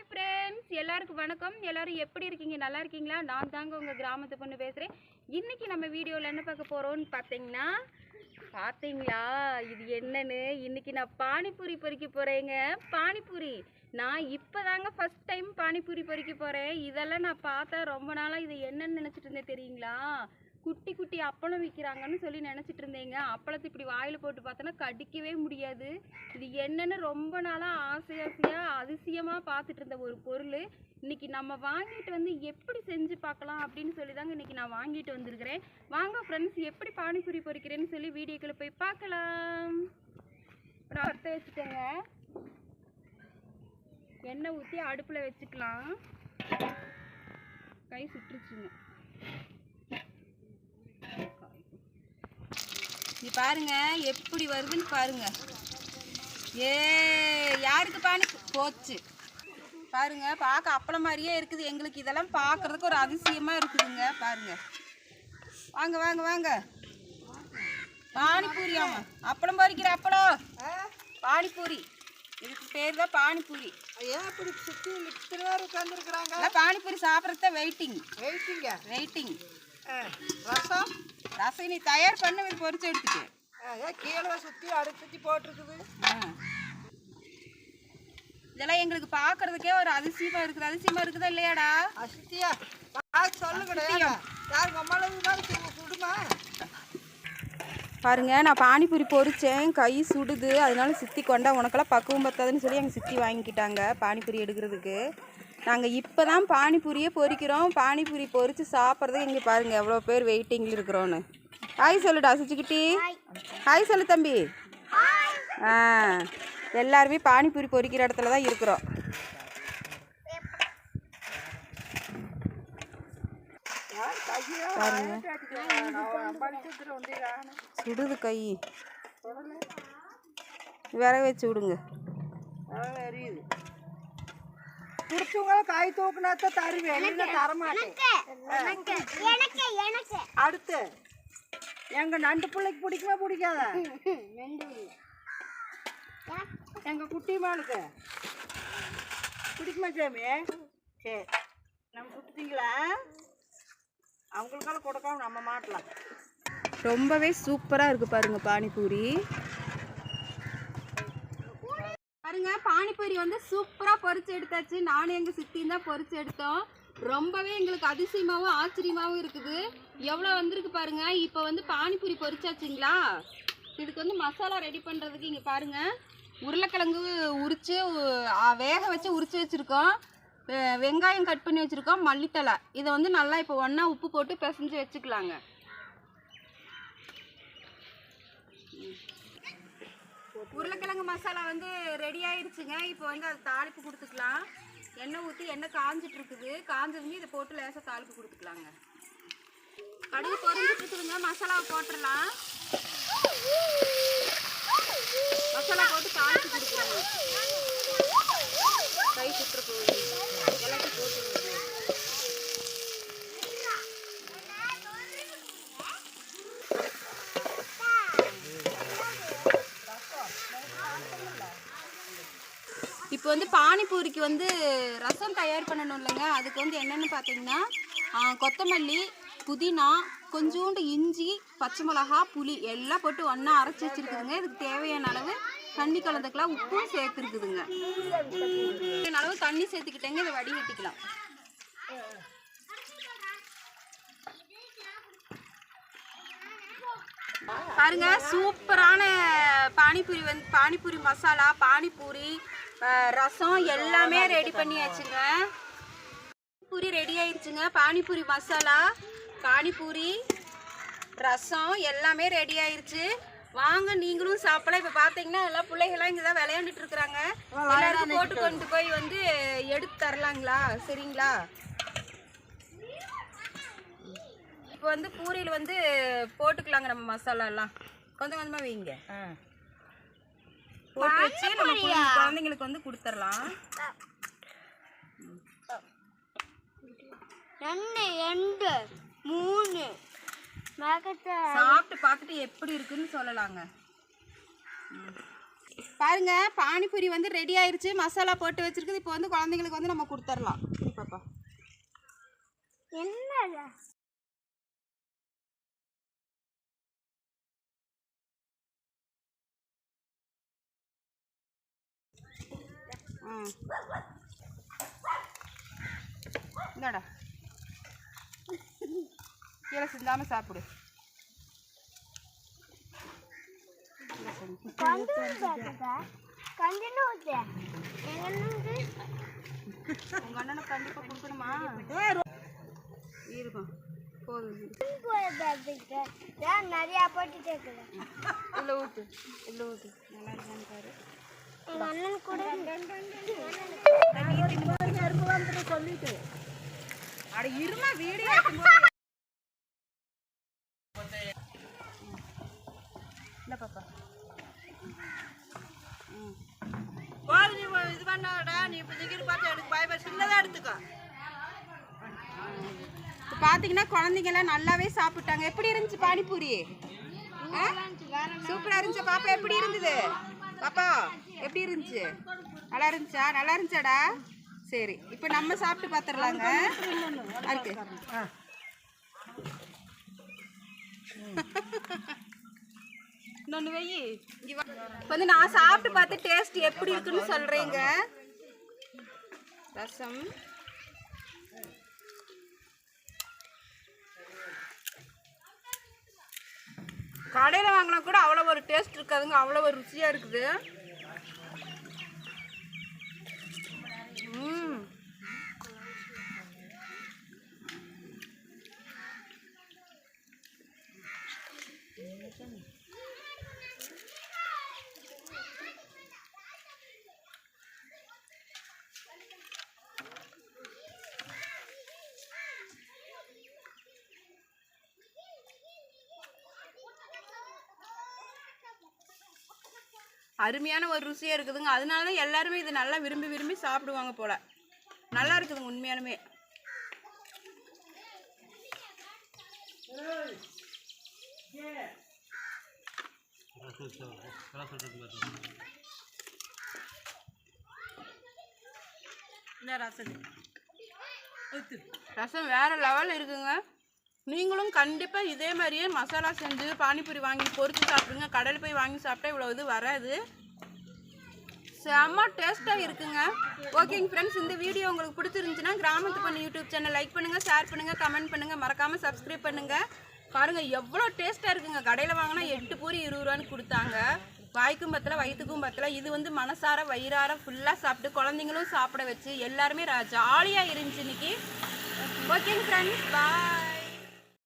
Hi friends எல்லாருக்கும் வணக்கம். எல்லாரும் எப்படி இருக்கீங்க? நல்லா இருக்கீங்களா? நான் தாங்க உங்கள் கிராமத்து பொண்ணு பேசுகிறேன் இன்றைக்கி நம்ம வீடியோவில் என்ன பார்க்க போகிறோம்னு பார்த்தீங்கன்னா பார்த்தீங்களா? இது என்னன்னு? இன்னைக்கு நான் பானிபூரி பொறிக்க போகிறேங்க பானிபூரி. நான் இப்போ தாங்க ஃபஸ்ட் டைம் பானிபூரி பொறிக்க போகிறேன் இதெல்லாம் நான் பார்த்தா ரொம்ப நாளாக இது என்னன்னு நினச்சிட்டு இருந்தேன் தெரியுங்களா? குட்டி குட்டி அப்பளம் விற்கிறாங்கன்னு சொல்லி நினச்சிட்டு இருந்தேங்க. அப்பளத்தை இப்படி வாயில் போட்டு பார்த்தோன்னா கடிக்கவே முடியாது. இது என்னென்னு ரொம்ப நாளாக ஆசை ஆசையாக அதிசயமாக பார்த்துட்டு இருந்த ஒரு பொருள். இன்றைக்கி நம்ம வாங்கிட்டு வந்து எப்படி செஞ்சு பார்க்கலாம் அப்படின்னு சொல்லி தாங்க இன்றைக்கி நான் வாங்கிட்டு வந்திருக்கிறேன். வாங்க ஃப்ரெண்ட்ஸ் எப்படி பானிபூரி பொறிக்கிறேன்னு சொல்லி வீடியோக்களை போய் பார்க்கலாம். நான் வறுத்த வச்சுட்டேங்க. எண்ணெய் ஊற்றி அடுப்பில் வச்சுக்கலாம். கை சுட்டுருச்சுங்க நீ பாருங்க எப்படி வருதுன்னு பாருங்க. ஏ யாருக்கு பானி? போச்சு. பாருங்க பார்க்க அப்பளம் மாதிரியே இருக்குது. எங்களுக்கு இதெல்லாம் பார்க்கறதுக்கு ஒரு அதிசயமா இருக்குதுங்க. பாருங்க. வாங்க வாங்க வாங்க. பானிபூரி ஆமா. அப்பளம் பொரிக்கிற அப்பளம். பானிபூரி. இதுக்கு பேர் தான் பானிபூரி. ஏன் இத்தனை பேர் உட்காந்துருக்குறாங்க பானிபூரி சாப்பிட்றது வெயிட்டிங் வெயிட்டிங்க வெயிட்டிங் ரசம்? ரசம் நீ தயார் பண்ண இது பொரிச்சு எடுத்துட்டு. கீழே சுத்தி அடுப்பு சுத்தி போட்டிருக்குது. இதெல்லாம் எங்களுக்கு பார்க்கறதுக்கே ஒரு அதிசயமா இருக்குது. அதிசயமா இருக்குதா இல்லையாடா? அசித்தியா பார்த்து சொல்லுங்கடா யார் சு- சுடுமா? பாருங்க நான் பானிபூரி பொரிச்சேன் கை சுடுது. அதனால சித்தி கொண்டா உனக்கெல்லாம் பக்குவம் பத்தாதுன்னு சொல்லி எங்கள் சித்தி வாங்கிக்கிட்டாங்க பானிபூரி எடுக்கிறதுக்கு. நாங்கள் இப்போ தான் பானிபூரியே பொறிக்கிறோம். பானிபூரி பொறித்து சாப்பிட்றதுக்கு இங்கே பாருங்கள் எவ்வளோ பேர் வெயிட்டிங்கில் இருக்கிறோன்னு. ஹாய் சொல்லுடா சுச்சிக்கிட்டி. ஹாய் சொல்லு தம்பி. ஆ எல்லாருமே பானிபூரி பொறிக்கிற இடத்துல தான் இருக்கிறோம். சுடுது கை. விறகு வச்சு விடுங்க. பிடிச்சவங்கள காய் தூக்குனாத்தான் தருவேன் இல்லைன்னா தரமாட்டேன் அடுத்து எங்க நண்டு பிள்ளைக்கு பிடிக்குமா பிடிக்காத எங்க குட்டி மாளுக்கு பிடிக்குமா சாமி சரி நம்ம கொடுத்தீங்களா அவங்களுக்கெல்லாம் கொடுக்காம நம்ம மாட்டலாம் ரொம்பவே சூப்பராக இருக்கு பாருங்க பானிபூரி. பாருங்க பானிபூரி வந்து சூப்பராக பொறிச்சு எடுத்தாச்சு. நானும் எங்கள் சித்தியும் தான் பொறிச்சு எடுத்தோம். ரொம்பவே எங்களுக்கு அதிசயமாகவும் ஆச்சரியமாகவும் இருக்குது. எவ்வளோ வந்திருக்கு பாருங்க. இப்போ வந்து பானிபூரி பொறிச்சாச்சுங்களா இதுக்கு வந்து மசாலா ரெடி பண்ணுறதுக்கு இங்கே பாருங்க. உருளைக்கிழங்கு உரித்து வேக வச்சு உரிச்சு வச்சுருக்கோம். வெங்காயம் கட் பண்ணி வச்சுருக்கோம். மல்லித்தலை இதை வந்து நல்லா இப்போ ஒன்றா உப்பு போட்டு பிசைஞ்சு வச்சுக்கலாங்க. உருளைக்கிழங்கு மசாலா வந்து ரெடி ஆயிடுச்சுங்க இப்போ வந்து அது தாளிப்பு கொடுத்துக்கலாம். எண்ணெய் ஊற்றி எண்ணெய் காஞ்சிட்டு இருக்குது காஞ்சதுமே இதை போட்டு லேசாக தாளிப்பு கொடுத்துக்கலாங்க. கடுகு பொறிஞ்சிட்டு இருக்குதுங்க. மசாலாவை போட்டுடலாம். மசாலா போட்டு தாளிப்பு கொடுக்குறாங்க கை சுற்றுற இப்போ வந்து பானிபூரிக்கு வந்து ரசம் தயார் பண்ணணும் இல்லைங்க. அதுக்கு வந்து என்னென்னு பார்த்தீங்கன்னா கொத்தமல்லி புதினா கொஞ்சோண்டு இஞ்சி பச்சை மிளகா புளி எல்லாம் போட்டு ஒன்றா அரைச்சி வச்சுருக்குதுங்க. இதுக்கு தேவையான அளவு தண்ணி கலந்துக்கலாம். உப்பும் சேர்த்துருக்குதுங்க. அளவு தண்ணி சேர்த்துக்கிட்டேங்க. இதை வடிகட்டிக்கலாம். பாருங்க சூப்பரான பானிபூரி வந்து பானிபூரி மசாலா பானிபூரி ரசம் எல்லாமே ரெடி பண்ணியாச்சுங்க. பூரி ரெடி ஆயிடுச்சுங்க பானிபூரி மசாலா பானிபூரி ரசம் எல்லாமே ரெடி ஆயிருச்சு. வாங்க நீங்களும் சாப்பிடலாம். இப்போ பார்த்தீங்கன்னா எல்லாம் பிள்ளைகள்லாம் இங்கே தான் விளையாண்டுட்டு இருக்கிறாங்க. எல்லாருக்கும் போட்டு கொண்டு போய் வந்து எடுத்து தரலாங்களா? சரிங்களா? இப்போ வந்து பூரியில் வந்து போட்டுக்கலாங்க நம்ம மசாலா எல்லாம் கொஞ்சம் கொஞ்சமாக வைங்க போட்டு வச்சு நம்ம குழந்தை- குழந்தைங்களுக்கு வந்து கொடுத்துடலாம் ரெண்டு ரெண்டு மூணு. சாப்பிட்டு பார்த்துட்டு எப்படி இருக்குன்னு சொல்லலாங்க. பாருங்க பானிபூரி வந்து ரெடி ஆயிருச்சு. மசாலா போட்டு வச்சிருக்குது. இப்போ வந்து குழந்தைங்களுக்கு வந்து நம்ம கொடுத்துர்லாம். சரி பாப்பா என்னடா இந்தாடா. கீழே சிந்தாம சாப்பிடு. உங்க அண்ணனை கண்டிப்பா கொடுக்கணுமா? இருக்கும் போதும் நிறையா போட்டுட்டே இருக்குது உள்ள ஊத்து. உள்ள ஊத்து. நல்லா இருக்கான்னு பாரு. சொல்லிட்டு அட இருமா வீடியோ எடுக்கும்போது இல்ல பாப்பா போது நீ இது பண்ணாடா நீ இப்போ திகிர் பார்த்து எனக்கு பயப்பட சின்னதாக எடுத்துக்கோ இப்போ பார்த்தீங்கன்னா குழந்தைங்க நல்லாவே சாப்பிட்டாங்க. எப்படி இருந்துச்சு பானிபூரி? சூப்பராக இருந்துச்சு பாப்பா? எப்படி இருந்தது? பாப்பா எப்படி இருந்துச்சு? நல்லா இருந்துச்சா? நல்லா இருந்துச்சாடா? சரி இப்போ நம்ம சாப்பிட்டு பார்த்துடலாங்க அதுக்கு இன்னொன்று வை. இங்க வா. இப்ப வந்து நான் சாப்பிட்டு பார்த்து டேஸ்ட் எப்படி இருக்குன்னு சொல்றேங்க. ரசம். கடையில் வாங்கினா கூட அவ்வளோ ஒரு டேஸ்ட் இருக்காதுங்க. அவ்வளோ ஒரு ருசியாக இருக்குது. அருமையான ஒரு ருசியாக இருக்குதுங்க. அதனால தான் எல்லாருமே இது நல்லா விரும்பி விரும்பி சாப்பிடுவாங்க போல. நல்லா இருக்குதுங்க உண்மையாலுமே. என்ன ரசம்? ஊத்து. ரசம் வேற லெவல் இருக்குங்க. நீங்களும் கண்டிப்பாக இதே மாதிரியே மசாலா செஞ்சு பானிபூரி வாங்கி பொறிச்சு சாப்பிடுங்க. கடையில் போய் வாங்கி சாப்பிட்டா இவ்வளோ இது வராது. செம்ம டேஸ்ட்டாக இருக்குங்க. ஓகேங்க ஃப்ரெண்ட்ஸ் இந்த வீடியோ உங்களுக்கு பிடிச்சிருந்துச்சுன்னா கிராமத்து பண்ண யூடியூப் சேனல் லைக் பண்ணுங்கள் ஷேர் பண்ணுங்கள் கமெண்ட் பண்ணுங்கள் மறக்காமல் சப்ஸ்கிரைப் பண்ணுங்கள் பாருங்கள் எவ்வளோ டேஸ்ட்டாக இருக்குங்க. கடையில் வாங்கினா எட்டு பூரி இருபது ரூபான்னு கொடுத்தாங்க. வாய்க்கும் பத்தல வயிற்றுக்கும் பத்தல. இது வந்து மனசார வயிறார ஃபுல்லாக சாப்பிட்டு குழந்தைங்களும் சாப்பிட வச்சு எல்லாருமே ஜாலியாக இருந்துச்சு இன்னைக்கு. ஓகேங்க ஃப்ரெண்ட்ஸ் பாய்